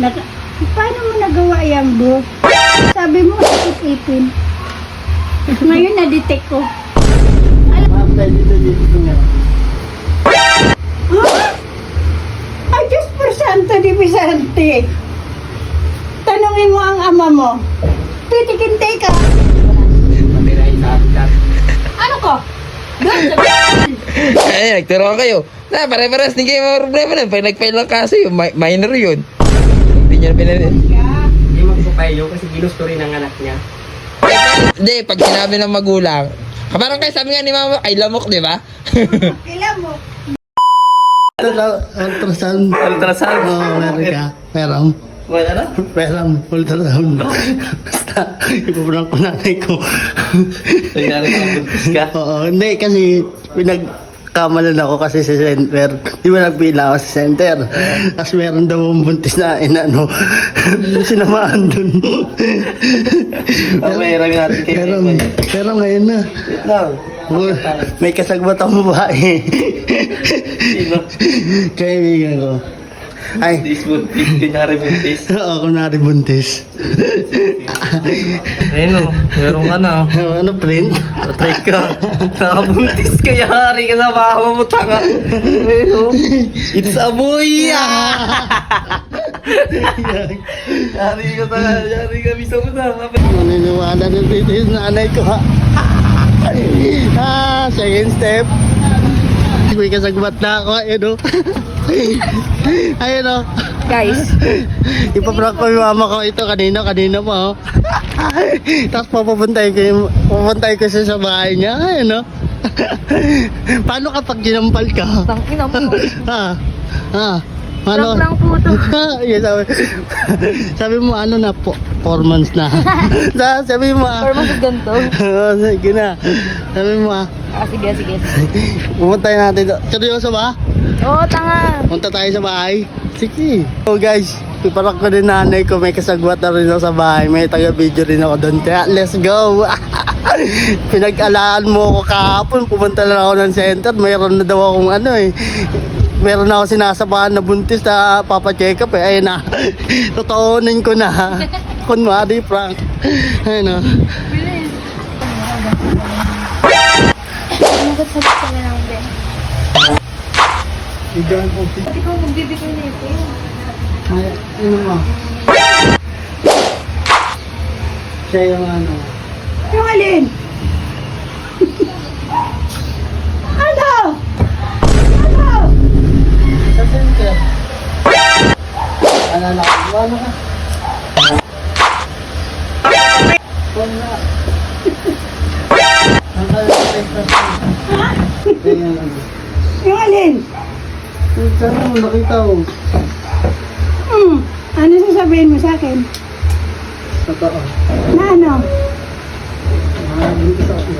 Naka, paano mo nagawa yan, bro? Sabi mo, sakit ipin. Ngayon, na-detect ko. Ma'am, pwede dito dito nga. Ha? Ay, Diyos por santo di Vicente. Tanungin mo ang ama mo. Titikintay ka. Ano ko? Doon sa Ay, nagturo kayo. Na, pare-pares, hindi kayo mga problema na. Pag nag-file lang kaso yun, mi- minor yun. Hindi niya pinag... Hindi magpapayo kasi ginusto rin ang anak niya. Hindi, pag sinabi ng magulang, kaparang kayo sabi nga ni mama, ay lamok, di ba? Kailan mo? Ultrasound. Ultrasound? Oo, meron ka. Meron. Wala na? Meron. Ultrasound. Basta, ipaprank ko nanay ko. Nangyari ka buntis ka? Oo, hindi kasi pinagkamalan ako kasi sa center. Di ba nagpila ako sa center? Tapos meron daw akong buntis na inano. Sinamaan dun. Ang mahirap natin kay pero, pero ngayon na. Lang. May kasagbat ang babae. Kaibigan ko. Ay, Buntis, buntis. Kunyari buntis. oo, kunwari buntis. Ayun o. Meron ka na. ano, print? Patay ka. Nakabuntis ka. Yari ka sa mama mo. Tanga. Ayun o. It's a boy. Yari ka tanga. Yari ka. Bisa mo na. Maniniwala na dito yung nanay ko ha. ah, second step. May kasagbat na ako, ayun o. ayun o. Guys, Ipaprank ko yung mama ko ito kanina, kanina pa oh. Tapos papapuntay ko yung, papuntay ko siya sa bahay niya, ayun o. Paano kapag ginampal ka? Tangina mo. ha? Ha? Ano? Prank lang po to. yeah, sabi, sabi mo ano na po, four months na. Sa- sabi mo ah. Or mas ganito. Oo, sige na. Sabi mo ah. Ah, sige, sige. Pumunta natin. Seryoso ba? Oo, tanga. Punta tayo sa bahay? Sige. So guys, iparak ko din nanay ko. May kasagwat na rin ako sa bahay. May taga-video rin ako doon. Kaya let's go! Pinag-alaan mo ako kahapon. Pumunta lang ako ng center. Mayroon na daw akong ano eh. Meron na ako sinasabahan na buntis na papacheck up eh. Ayun na. Totoonin ko na. Kunwari prank. Ayun na. Ano Bigyan ko. Pati ko magbibigay na ito. Ay, ano mo? Siya yung ano. yung alin? ano? Ano? Sa center. Ano na? Ano ka? Wala. Ang kalapit na siya. Yung alin? Sana mo nakita ko. Hmm. Ano sasabihin mo sa akin? Totoo. Na ano? Ah, hindi sa akin.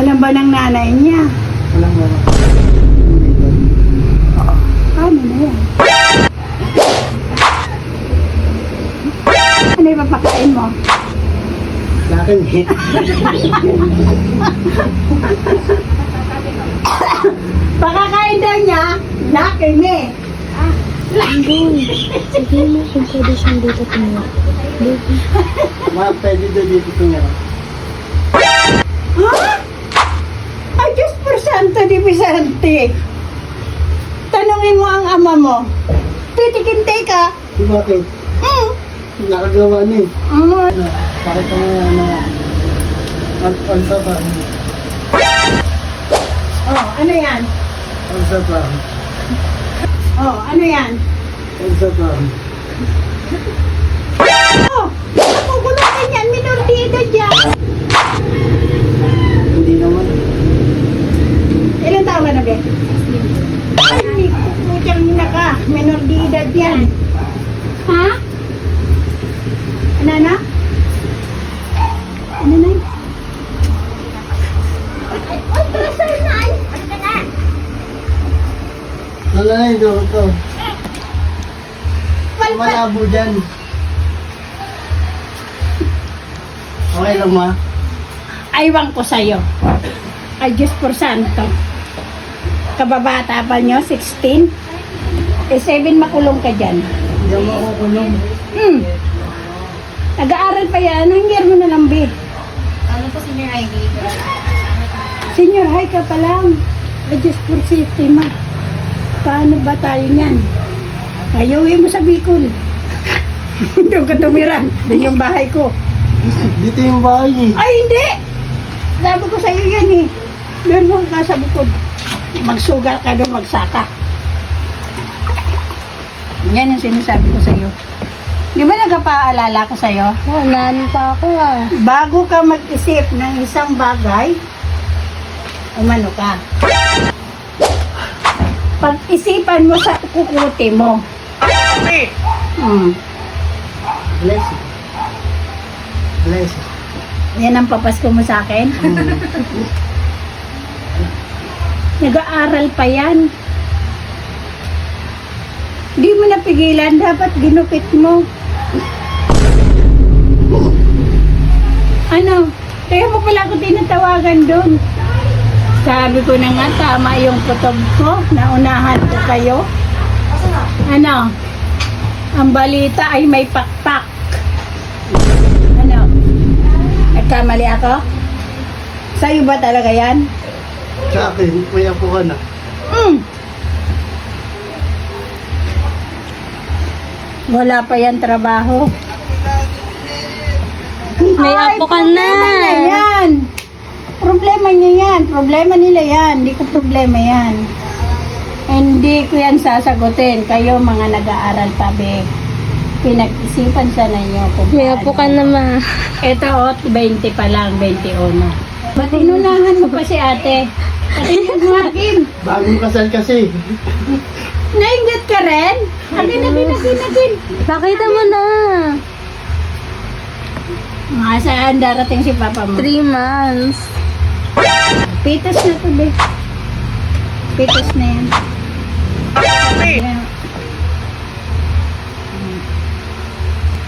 Alam ba ng nanay niya? Walang mo. Paano na yan? Ano yung papakain mo? Sa akin eh. Pakakain daw niya, lakin eh. Sige mo kung pwede siyang dito tumulak. Ma, pwede dito tingnan. Ha? Ay, Diyos por santo di Vicente. Tanungin mo ang ama mo. Titikintay ka. Bakit? Hmm. Nakagawa niya eh. Ano, Bakit ang ano? Ang ang saba. Oh, ano yan? Ang saba. Oh, ano yan? Ang saba. Oh, nakugulutin yan. Minor de edad yan. Hindi naman. Ilan taon ka na, Be? Ay, putang na ka. Minor de Malabo dyan. Okay lang ma. Aywan ko sa'yo. Ay, Diyos por santo. Kababata pa nyo, 16? Eh, 7 makulong ka dyan. Hindi mo ako kulong. Hmm. Nag-aaral pa yan. Ang year mo na lang, B. Ano po senior ID? Senior high ka pa lang. Adjust for safety, ma. Paano ba tayo niyan? Ayuwi mo sa Bicol. Doon ka tumira. Doon yung bahay ko. Dito yung bahay eh. Ay, hindi! Sabi ko sa'yo yan eh. Doon mo ka sa bukod. Magsugal ka doon, magsaka. Yan ang sinasabi ko sa'yo. Di ba nagpapaalala ko sa'yo? Wala pa ako ah. Bago ka mag-isip ng isang bagay, umano ka. Pag-isipan mo sa kukuti mo. Hmm. Bless you. Bless you. Yan ang papasko mo sa akin. Nag-aaral pa yan. Di mo napigilan, dapat ginupit mo. Ano? Kaya mo pala ako tinatawagan doon. Sabi ko na nga, tama yung kutob ko. Naunahan ko kayo. Ano? Ang balita ay may pakpak. Ano? Nagkamali ako? Sa'yo ba talaga yan? Sa akin, may apo ka na. Mm. Wala pa yan trabaho. May Ay, apo ka na. Problema niya yan. Problema niya yan. Problema nila yan. Hindi ko problema yan. Hindi ko yan sasagutin. Kayo mga nag-aaral pa, be. Pinag-isipan sana niyo kung May apo ka na ma. Ito, oh, 20 pa lang, 21. Ba't inunahan mo pa si ate? Mo akin. Bagong kasal kasi. Nainggit ka rin? Akin, akin, akin, akin. Pakita mo na. Mga saan darating si papa mo? Three months. Pitas na to, be. Pitas na yan. Ayan.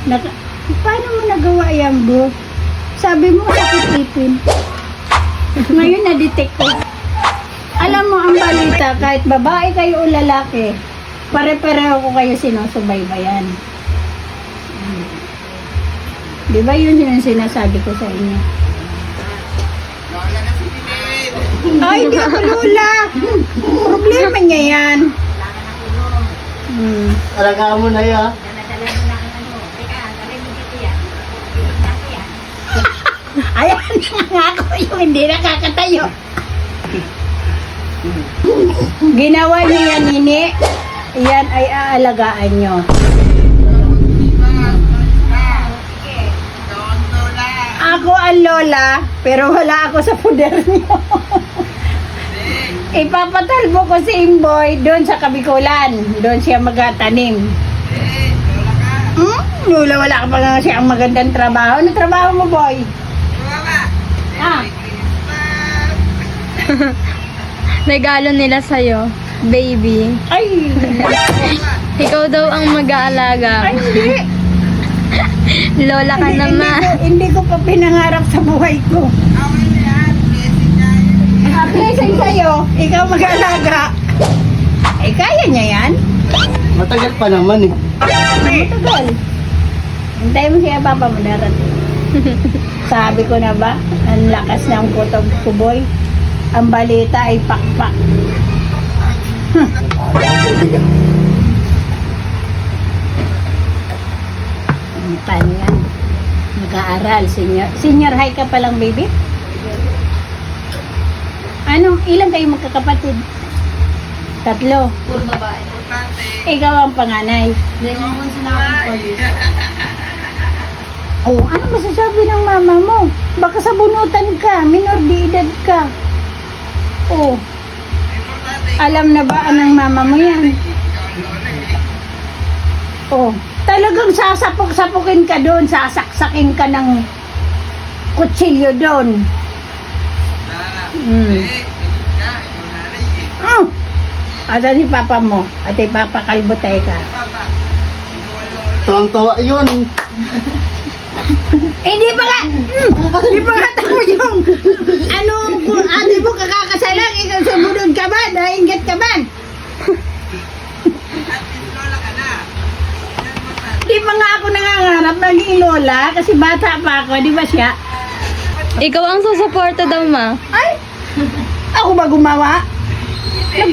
Naka, paano mo nagawa yan, bro? Sabi mo, sakit ipin. Ngayon, na-detect ko. Alam mo, ang balita, kahit babae kayo o lalaki, pare-pareho ko kayo sinusubaybayan. Di ba yun yung sinasabi ko sa inyo? Ay, hindi ako lula. Problema niya yan. Hmm. Alagaan mo na yan. Ayan nga ako yung hindi nakakatayo. Ginawa niyo yan, Nini. Yan ay aalagaan nyo. Ako ang lola, pero wala ako sa puder niyo. Ipapatalbo ko si Imboy doon sa Kabikulan. Doon siya magatanim. Hmm? Lola, wala ka pa nga siyang magandang trabaho. Ano trabaho mo, boy? Ah, Regalo nila sa'yo. Baby. ay, Ikaw daw ang mag-aalaga. ay, hindi. Lola ka Hindi, na hindi, ko, hindi ko pa pinangarap sa buhay ko. Ah, blessing sa'yo. Ikaw mag-alaga. Eh, kaya niya yan. Matagal pa naman eh. Matagal. Hintay mo siya, papa mo darating. Sabi ko na ba, ang lakas ng kutob ko, boy. Ang balita ay pakpak. Hmm, Paano yan? Nag-aaral, senior. Senior high ka pa lang, baby? Ano? Ilan kayo magkakapatid? Tatlo. Puro babae. Ikaw ang panganay. Mo sila ang Oh, ano masasabi ng mama mo? Baka sabunutan ka, minor de edad ka. Oh. Alam na ba ng mama mo yan? Oh, talagang sasapok-sapukin ka doon, sasaksakin ka ng kutsilyo doon. Mm. Oh. Ata si papa mo, at ipapakalbutay ka. Tuwang-tuwa yun. Eh, di ba nga, mm, di ba nga tamo yung, ano, kung ate mo kakakasalang, ikaw sumunod ka ba, naingat ka ba? Hindi pa nga ako nangangarap maging lola kasi bata pa ako, di ba siya? Ikaw ang susuporta daw, ma. Ay! Ako ba gumawa? Ah,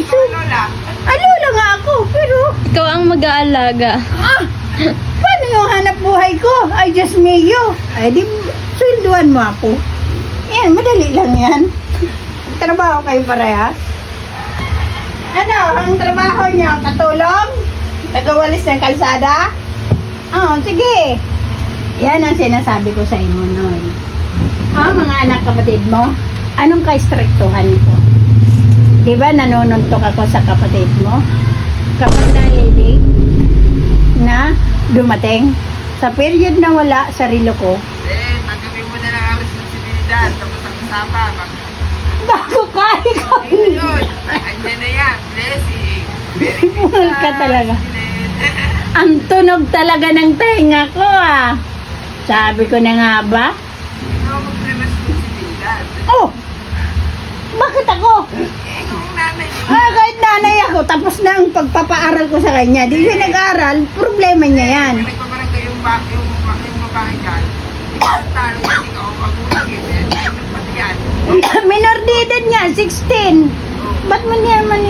lola nga ako, pero Ikaw ang mag-aalaga. ah, paano yung hanap buhay ko? Ay, just me you. Ay, di, swelduhan mo ako. Yan, madali lang yan. Trabaho kayo parehas. Ano, ang trabaho niyo, katulong? Nagawalis ng kalsada? Oo, sige. Yan ang sinasabi ko sa inyo noon. Ah, mga anak kapatid mo, anong ka-strictuhan ko? Di ba nanonuntok ako sa kapatid mo? Kapag nalilate na dumating, sa period na wala sa rilo ko, Eh, tanggapin mo na lang ang responsibilidad. Tapos ang usapan. bago ka, ikaw. Yun, andyan na yan. Blessing. Mahal ka talaga. Ang tunog talaga ng tenga ko ah. Sabi ko na nga ba? Ikaw magre-responsibilidad. Oh! Bakit ako? Ah, kahit nanay ako, tapos na ang pagpapaaral ko sa kanya. Di siya nag-aral, problema niya yan. nagpabarangay yung ba yung yung babae dyan. Talo ikaw eh. Pati yan. Minor de edad niya, 16. Ba't mo niya man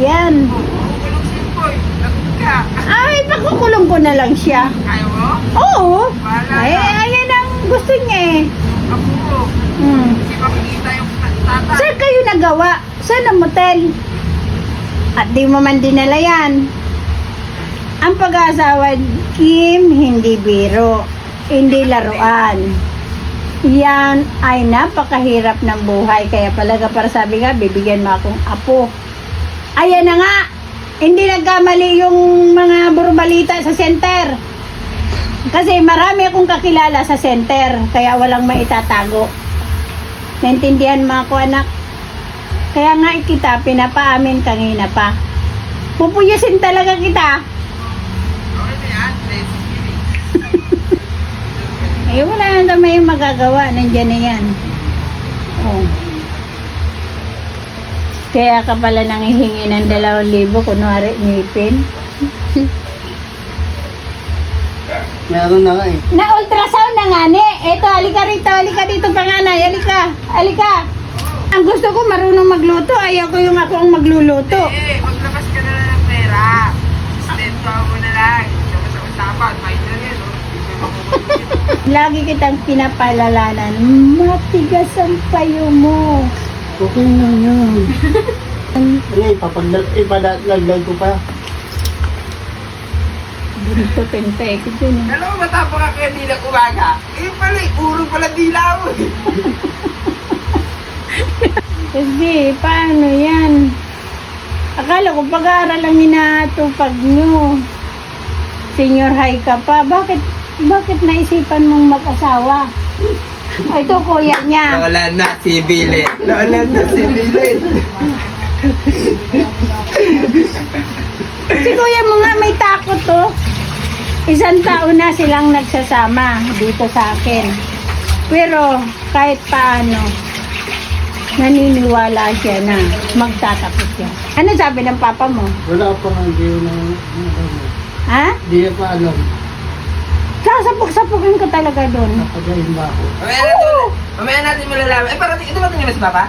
yan? Lagot ka. Ay, pakukulong ko na lang siya. Ayaw mo? Oo. Ay, ayan ang gusto niya eh. Ako. Hmm. Hindi makikita yung. Saan kayo nagawa? Saan ang motel? At di mo man dinala yan. Ang pag-asawa, Kim, hindi biro. Hindi laruan. Yan ay napakahirap ng buhay. Kaya palaga para sabi nga, bibigyan mo akong apo. Ayan na nga. Hindi nagkamali yung mga burbalita sa center. Kasi marami akong kakilala sa center. Kaya walang maitatago. Naintindihan mo ako anak? Kaya nga kita, pinapaamin kanina pa. Pupuyusin talaga kita. Blessing. Eh, wala na naman yung magagawa. Nandiyan na yan. Oh. Kaya ka pala nangihingi ng dalawang libo, kunwari ngipin. Meron na nga eh. Na-ultrasound na nga ni. Eto, halika rito, halika dito panganay. Halika, halika. Ang gusto ko marunong magluto. Ayaw ko yung ako ang magluluto. Eh, maglabas ka na lang ng pera. Ka mo na lang. Tapos ang usapan. Minor yan, oh. Lagi kitang pinapalalanan. Matigas ang payo mo. Okay na yan. Ano, ipapaglag, ipadaglag ko pa. Dito pente ko dun. Alam mo, matapang ka kaya dila umaga. Eh pala, puro pala dila mo. eh. Kasi, paano yan? Akala ko pag-aaral lang hinatupag nyo. Senior high ka pa. Bakit, bakit naisipan mong mag-asawa? Ay, ito kuya niya. Wala na si Billy. Wala na si Billy. Si kuya mo nga may takot to. Isang taon na silang nagsasama dito sa akin. Pero kahit paano, naniniwala siya na magtatapos siya. Ano sabi ng papa mo? Wala pa nga, hindi na, Ha? hindi pa alam. Sasapok-sapokin ko talaga doon. Napagayin ba ako? Mamaya natin, mamaya natin malalaman. Eh, parating, ito ba tingin na si Papa?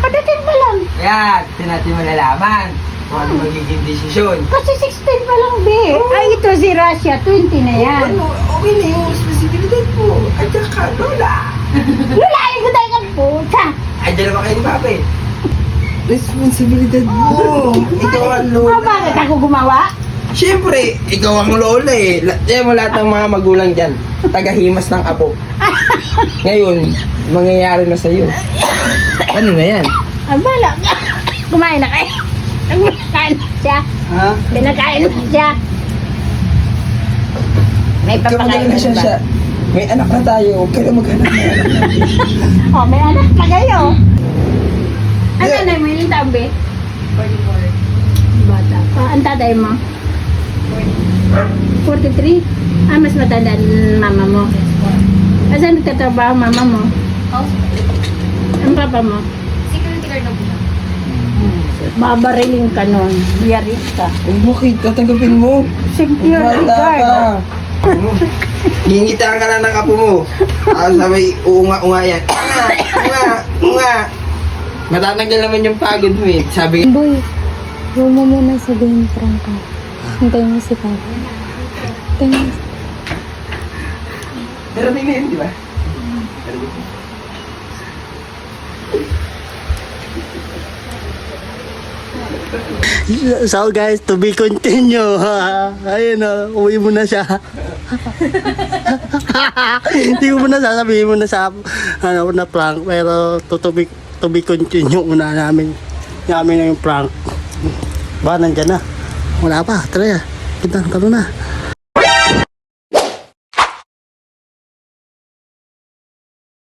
Padating pa lang. Kaya, ito natin malalaman ano magiging desisyon. Kasi 16 pa lang, be. Ay, ito si Russia. 20 na yan. Ano, okay na yung responsibilidad mo. At saka, Lola. Lulain ko tayo ng puta. Andiyan naman kayo ni Papa eh. Responsibilidad mo. Ikaw ang O, bakit ako gumawa? Siyempre, ikaw ang lola eh. La- Tiyan mo lahat ng mga magulang dyan. Tagahimas ng apo. Ngayon, mangyayari na sa'yo. Ano na yan? Ay, bala ka. Kumain na kayo. Na siya. Ha? Pinakain na siya. May papakain na siya ba? siya. May anak na tayo. Huwag ka na maghanap na anak. Oh, may anak pa kayo. Ano Yeah. na mo yung tabi? 44. Bata pa. Ang tatay mo? 43. Ah, mas matanda mama mo. Asan nagtatrabaho mama mo? Ang papa mo? Security guard na po. Babariling ka nun. Yaris ka. Oh, bakit? Tatanggapin mo. Security Bata ka. Gingitaan ka na ng apo mo. Ah, sabay, uunga-unga yan. Unga, unga, unga. Matatanggal naman yung pagod mo eh. Sabi, Boy, huwag mo muna sabihin prank ka. Hintayin mo si Papa. Hintayin mo. na yun, di ba? So guys, to be continue. Ayun o, uwi mo na siya. Hindi ko muna sasabihin mo na sa ano, na prank. Pero to, to, be, to be continue muna namin. Namin na yung prank. Ba, nandyan na. Wala pa, tara. Kita, tara na.